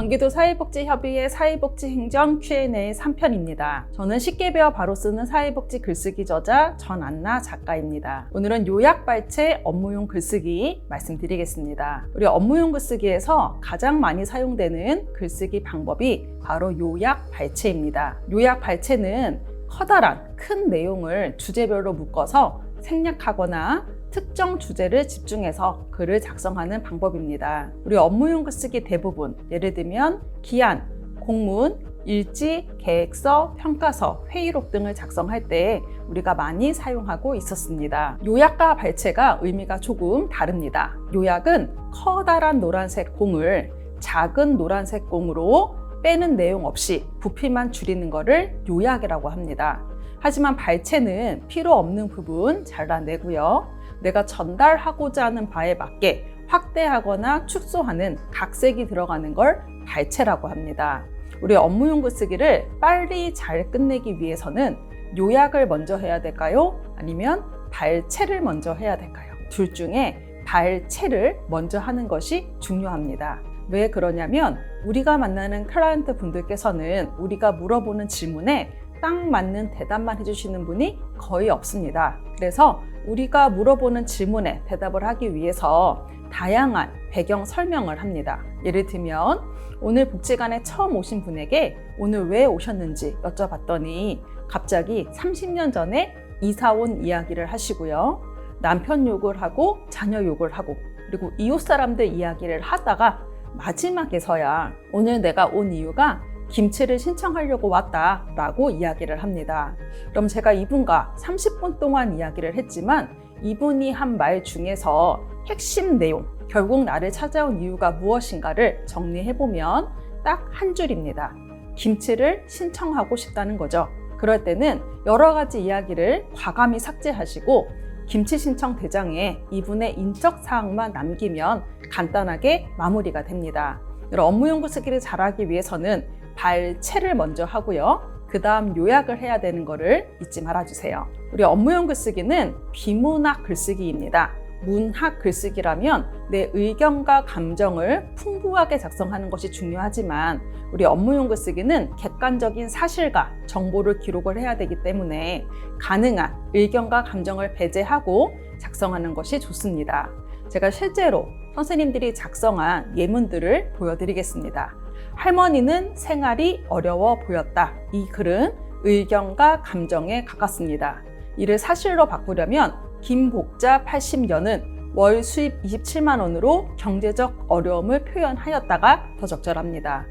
경기도 사회복지협의회 사회복지행정 Q&A 3편입니다. 저는 쉽게 배워 바로 쓰는 사회복지 글쓰기 저자 전안나 작가입니다. 오늘은 요약 발췌 업무용 글쓰기 말씀드리겠습니다. 우리 업무용 글쓰기에서 가장 많이 사용되는 글쓰기 방법이 바로 요약 발췌입니다. 요약 발췌는 커다란 큰 내용을 주제별로 묶어서 생략하거나 특정 주제를 집중해서 글을 작성하는 방법입니다. 우리 업무용 글쓰기 대부분 예를 들면 기한, 공문, 일지, 계획서, 평가서, 회의록 등을 작성할 때 우리가 많이 사용하고 있었습니다. 요약과 발췌가 의미가 조금 다릅니다. 요약은 커다란 노란색 공을 작은 노란색 공으로 빼는 내용 없이 부피만 줄이는 것을 요약이라고 합니다. 하지만 발췌는 필요 없는 부분 잘라내고요. 내가 전달하고자 하는 바에 맞게 확대하거나 축소하는 각색이 들어가는 걸 발췌라고 합니다. 우리 업무용 글쓰기를 빨리 잘 끝내기 위해서는 요약을 먼저 해야 될까요? 아니면 발췌를 먼저 해야 될까요? 둘 중에 발췌를 먼저 하는 것이 중요합니다. 왜 그러냐면 우리가 만나는 클라이언트 분들께서는 우리가 물어보는 질문에 딱 맞는 대답만 해주시는 분이 거의 없습니다. 그래서 우리가 물어보는 질문에 대답을 하기 위해서 다양한 배경 설명을 합니다. 예를 들면 오늘 복지관에 처음 오신 분에게 오늘 왜 오셨는지 여쭤봤더니 갑자기 30년 전에 이사 온 이야기를 하시고요. 남편 욕을 하고 자녀 욕을 하고 그리고 이웃 사람들 이야기를 하다가 마지막에서야 오늘 내가 온 이유가 김치를 신청하려고 왔다라고 이야기를 합니다. 그럼 제가 이분과 30분 동안 이야기를 했지만 이분이 한 말 중에서 핵심 내용, 결국 나를 찾아온 이유가 무엇인가를 정리해 보면 딱 한 줄입니다. 김치를 신청하고 싶다는 거죠. 그럴 때는 여러 가지 이야기를 과감히 삭제하시고 김치 신청 대장에 이분의 인적 사항만 남기면 간단하게 마무리가 됩니다. 업무용구 쓰기를 잘하기 위해서는 발췌를 먼저 하고요. 그 다음 요약을 해야 되는 것을 잊지 말아주세요. 우리 업무용 글쓰기는 비문학 글쓰기입니다. 문학 글쓰기라면 내 의견과 감정을 풍부하게 작성하는 것이 중요하지만 우리 업무용 글쓰기는 객관적인 사실과 정보를 기록을 해야 되기 때문에 가능한 의견과 감정을 배제하고 작성하는 것이 좋습니다. 제가 실제로 선생님들이 작성한 예문들을 보여드리겠습니다. 할머니는 생활이 어려워 보였다. 이 글은 의견과 감정에 가깝습니다. 이를 사실로 바꾸려면 김복자 80년은 월 수입 27만 원으로 경제적 어려움을 표현하였다가 더 적절합니다.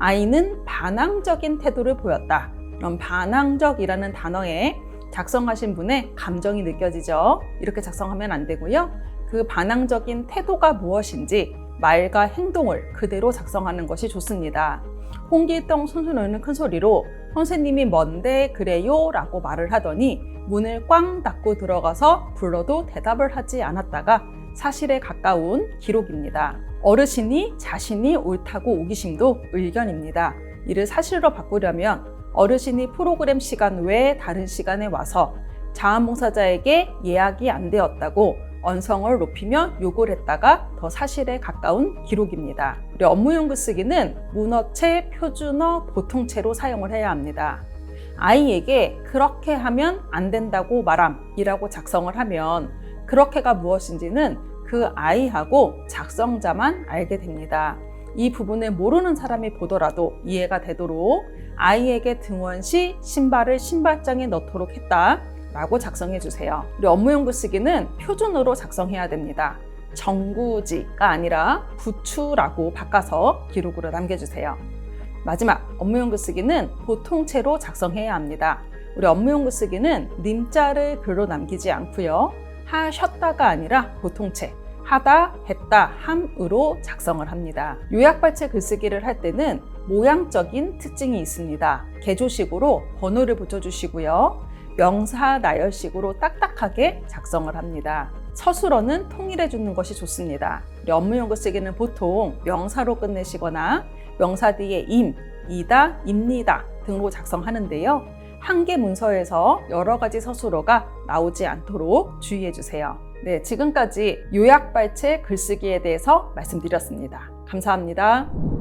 아이는 반항적인 태도를 보였다. 그럼 반항적이라는 단어에 작성하신 분의 감정이 느껴지죠. 이렇게 작성하면 안 되고요. 그 반항적인 태도가 무엇인지 말과 행동을 그대로 작성하는 것이 좋습니다. 홍길동 선수는 큰 소리로 선생님이 뭔데 그래요? 라고 말을 하더니 문을 꽝 닫고 들어가서 불러도 대답을 하지 않았다가 사실에 가까운 기록입니다. 어르신이 자신이 옳다고 오기심도 의견입니다. 이를 사실로 바꾸려면 어르신이 프로그램 시간 외에 다른 시간에 와서 자원봉사자에게 예약이 안 되었다고 언성을 높이며 욕을 했다가 더 사실에 가까운 기록입니다. 우리 업무용 글쓰기는 문어체, 표준어, 보통체로 사용을 해야 합니다. 아이에게 그렇게 하면 안 된다고 말함이라고 작성을 하면 그렇게가 무엇인지는 그 아이하고 작성자만 알게 됩니다. 이 부분을 모르는 사람이 보더라도 이해가 되도록 아이에게 등원 시 신발을 신발장에 넣도록 했다. 라고 작성해 주세요. 우리 업무용 글쓰기는 표준으로 작성해야 됩니다. 정구지가 아니라 부추라고 바꿔서 기록으로 남겨주세요. 마지막 업무용 글쓰기는 보통체로 작성해야 합니다. 우리 업무용 글쓰기는 님자를 글로 남기지 않고요. 하셨다가 아니라 보통체, 하다, 했다, 함으로 작성을 합니다. 요약발췌 글쓰기를 할 때는 모양적인 특징이 있습니다. 개조식으로 번호를 붙여주시고요. 명사 나열식으로 딱딱하게 작성을 합니다. 서술어는 통일해 주는 것이 좋습니다. 업무용 글쓰기는 보통 명사로 끝내시거나 명사 뒤에 임, 이다, 입니다 등으로 작성하는데요. 한 개 문서에서 여러 가지 서술어가 나오지 않도록 주의해 주세요. 네, 지금까지 요약 발췌 글쓰기에 대해서 말씀드렸습니다. 감사합니다.